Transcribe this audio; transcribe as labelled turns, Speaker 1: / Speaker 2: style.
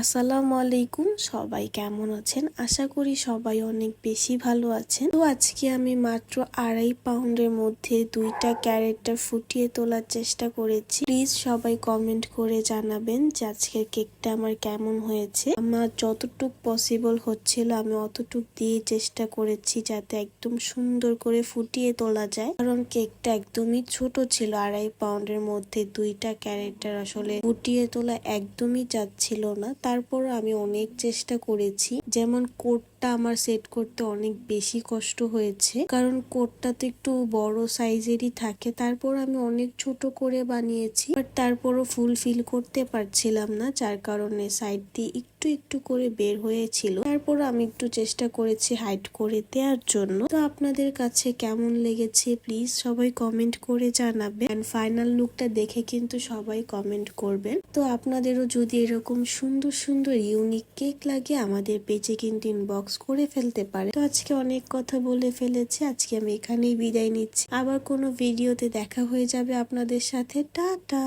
Speaker 1: আসসালামু আলাইকুম সবাই কেমন আছেন? আশা করি সবাই অনেক বেশি ভালো আছেন। তো আজকে আমি মাত্র আড়াই পাউন্ডের মধ্যে দুইটা ক্যারেক্টার ফুটিয়ে তোলার চেষ্টা করেছি। প্লিজ সবাই কমেন্ট করে জানাবেন যে আজকের কেকটা আমার কেমন হয়েছে। আমার যতটুক পসিবল হচ্ছিল, আমি অতটুক দিয়ে চেষ্টা করেছি যাতে একদম সুন্দর করে ফুটিয়ে তোলা যায়। কারণ কেকটা একদমই ছোট ছিল, আড়াই পাউন্ডের মধ্যে দুইটা ক্যারেক্টার আসলে ফুটিয়ে তোলা একদমই যাচ্ছিল না। তারপর আমি অনেক চেষ্টা করেছি। যেমন কোটটা আমার সেট করতে অনেক বেশি কষ্ট হয়েছে। কারণ কোটটা তো একটু বড় সাইজেরই থাকে। তারপর আমি অনেক ছোট করে বানিয়েছি। বাট তারপরও ফুলফিল করতে পারছিলাম না। যার কারণে সাইড দিয়ে একটু একটু করে বের হয়েছিল। তারপর আমি একটু চেষ্টা করেছি হাইট করে দেওয়ার জন্য। তো আপনাদের কাছে কেমন লেগেছে? প্লিজ সবাই কমেন্ট করে জানাবেন। ফাইনাল লুকটা দেখে কিন্তু সবাই কমেন্ট করবেন। তো আপনাদেরও যদি এরকম সুন্দর সুন্দর ইউনিক কেক লাগে, আমাদের পেজে কিন্তু ইনবক্স করে ফেলতে পারে। তো আজকে অনেক কথা বলে ফেলেছি, আজকে আমি এখানেই বিদায় নিচ্ছি। আবার কোনো ভিডিওতে দেখা হয়ে যাবে আপনাদের সাথে। টাটা!